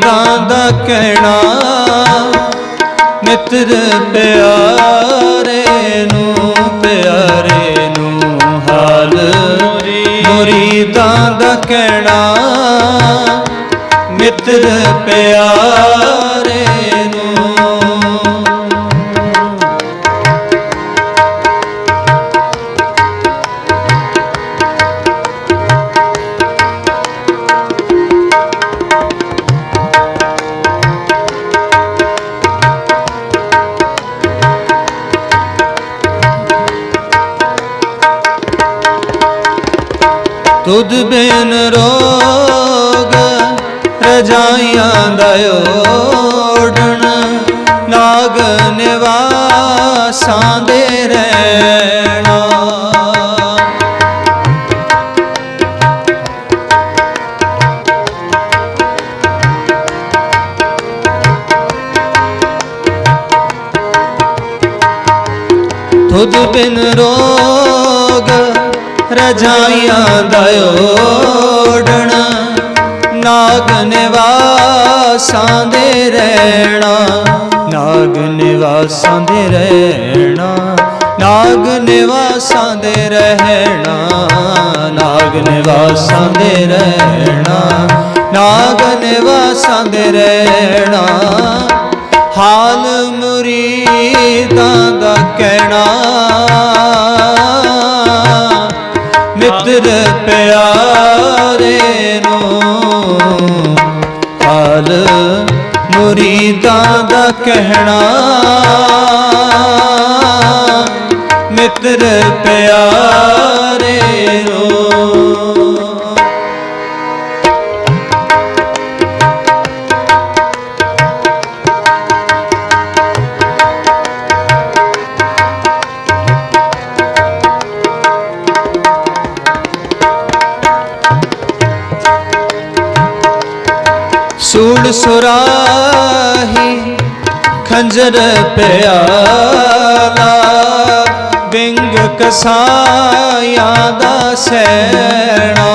ਮੁਰੀਦਾਂ ਦਾ ਕਹਿਣਾ ਮਿੱਤਰ ਪਿਆਰੇ ਨੂੰ ਪਿਆਰੇ ਨੂੰ ਹਾਲ। ਮੁਰੀਦਾਂ ਦਾ ਕਹਿਣਾ ਮਿੱਤਰ ਪਿਆਰੇ ਤੁਧ ਬਿਨ ਰੋਗ ਰਜਾਈਆਂ ਦਾ ਓੜਨ ਨਾਗ ਨਿਵਾਸਾਂ ਦੇ ਰਹਿਣਾ। ਤੁਧ ਬਿਨ ਰੋਗ ਰਜਾਈਆਂ ਦਾ ਓੜਨ ਨਾਗ ਨਿਵਾਸਾਂ ਦੇ ਰਹਿਣਾ, ਨਾਗ ਨਿਵਾਸਾਂ ਦੇ ਰਹਿਣਾ, ਨਾਗ ਨਿਵਾਸਾਂ ਦੇ ਰਹਿਣਾ, ਨਾਗ ਨਿਵਾਸਾਂ ਦੇ ਰਹਿਣਾ, ਨਾਗ ਨਿਵਾਸਾਂ ਦੇ ਰਹਿਣਾ। ਹਾਲ ਮੁਰੀਦਾਂ ਦਾ ਕਹਿਣਾ ਮਿੱਤਰ ਪਿਆਰੇ ਨੂੰ। ਹਾਲ ਮੁਰੀਦਾਂ ਦਾ ਕਹਿਣਾ। ਮਿੱਤਰ ਪਿਆਰੇ ਰੋ ਸੁਰਾਹੀ ਖੰਜਰ ਪਿਆਲਾ ਬਿੰਗ ਕਸਾਇਆ ਦਾ ਸੈਣਾ।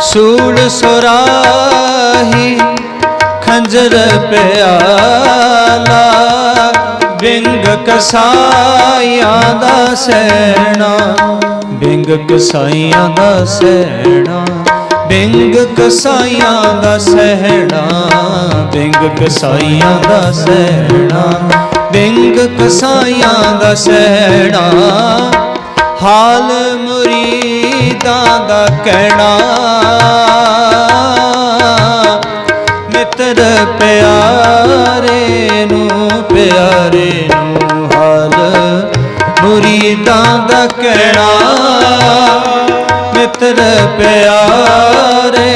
ਸੂੜ ਸੁਰਾਹੀ ਖੰਜਰ ਪਿਆਲਾ ਬਿੰਗ ਕਸਾਈਆਂ ਦਾ ਸੈਣਾ, ਬਿੰਗ ਕਸਾਈਆਂ ਦਾ ਸੈਣਾ, ਬਿੰਗ ਕਸਾਈਆਂ ਦਾ ਸਹਿਣਾ ਬਿੰਗ ਕਸਾਈਆਂ ਦਾ ਸਹਿਣਾ ਬਿੰਗ ਕਸਾਈਆਂ ਦਾ ਸਹਿਣਾ ਹਾਲ ਮੁਰੀਦਾਂ ਦਾ ਕਹਿਣਾ, ਮਿੱਤਰ ਪਿਆਰੇ ਨੂੰ ਪਿਆਰੇ ਨੂੰ ਹਾਲ ਮੁਰੀਦਾਂ ਦਾ ਕਹਿਣਾ। ਮਿੱਤਰ ਪਿਆਰੇ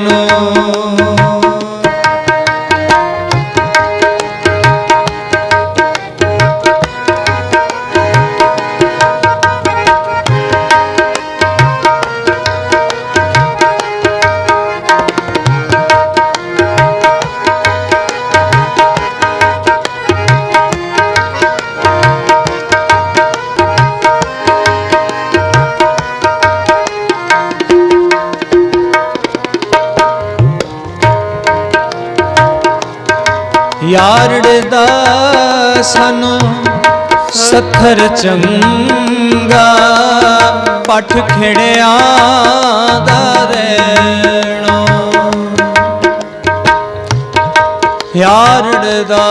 ਨੂੰ ਯਾਰੜ ਸਾਨੂੰ ਸੱਥਰ ਚੰਗਾ ਪੱਠ ਖਿੜਿਆ ਦਾ ਰਹਿਣੋ ਯਾਰੜ ਦਾ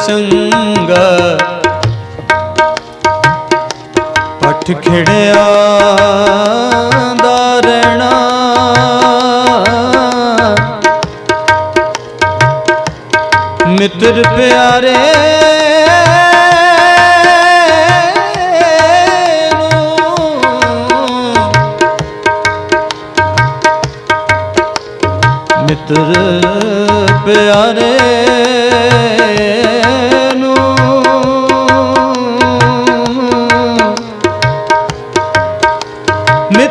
ਚੰਗਾ। ਪੱਠ ਖਿੜਿਆ ਦਾ ਮਿੱਤਰ ਪਿਆਰੇ ਮਿੱਤਰ ਪਿਆਰੇ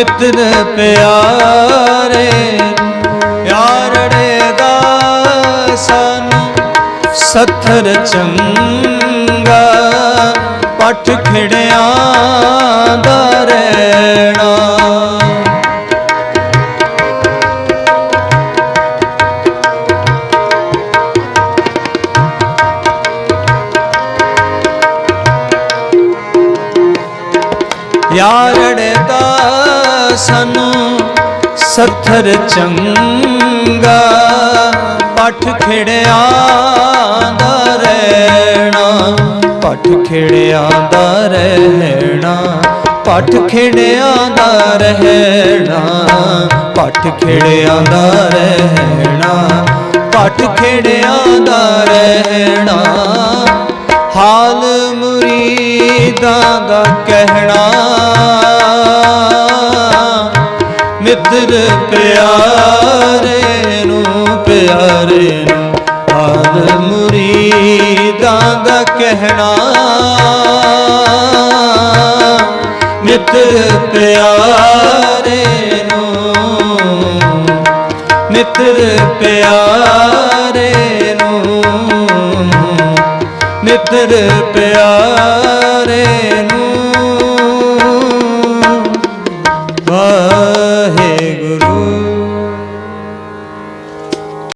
ਮਿੱਤਰ ਪਿਆਰੇ ਯਾਰੜੇ ਦਾ ਸਾਨੂੰ ਸੱਥਰ ਚੰਗਾ ਪੱਠ ਖਿੜਿਆਂ ਦਾ ਸਾਨੂੰ ਸੱਥਰ ਚੰਗਾ, ਪੱਠ ਖਿੜਿਆਂ ਦਾ ਰਹਿਣਾ, ਪੱਠ ਖਿੜਿਆਂ ਦਾ ਰਹਿਣਾ, ਪੱਠ ਖਿੜਿਆਂ ਦਾ ਰਹਿਣਾ, ਪੱਠ ਖਿੜਿਆਂ ਦਾ ਰਹਿਣਾ, ਪੱਠ ਖਿੜਿਆਂ ਦਾ ਰਹਿਣਾ। ਹਾਲ ਮੁਰੀਦਾਂ ਦਾ ਕਹਿਣਾ ਮਿੱਤਰ ਪਿਆਰੇ ਨੂੰ ਪਿਆਰੇ ਨੂੰ ਹਾਲ ਮੁਰੀਦਾਂ ਦਾ ਕਹਿਣਾ। ਮਿੱਤਰ ਪਿਆਰੇ ਨੂੰ ਮਿੱਤਰ ਪਿਆਰੇ ਨੂੰ ਮਿੱਤਰ ਪਿਆਰੇ ਨੂੰ